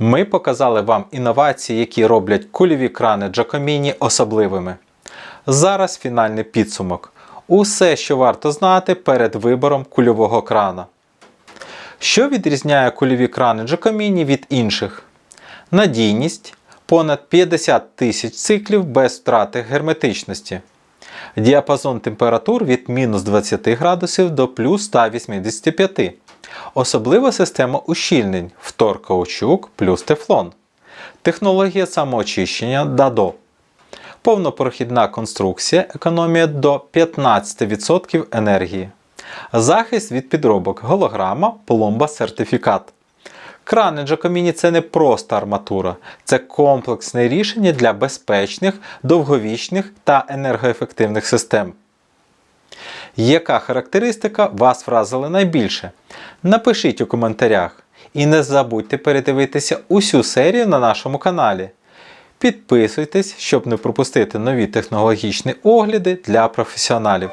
Ми показали вам інновації, які роблять кульові крани Giacomini особливими. Зараз фінальний підсумок. Усе, що варто знати перед вибором кульового крана. Що відрізняє кульові крани Giacomini від інших? Надійність понад 50 тисяч циклів без втрати герметичності. Діапазон температур від мінус 20 градусів до плюс 185. Особлива система ущільнень втор-каучук плюс тефлон. Технологія самоочищення DADO. Повнопрохідна конструкція економія до 15% енергії. Захист від підробок голограма, пломба, сертифікат. Крани Giacomini – це не просто арматура, це комплексне рішення для безпечних, довговічних та енергоефективних систем. Яка характеристика вас вразила найбільше? Напишіть у коментарях. І не забудьте передивитися усю серію на нашому каналі. Підписуйтесь, щоб не пропустити нові технологічні огляди для професіоналів.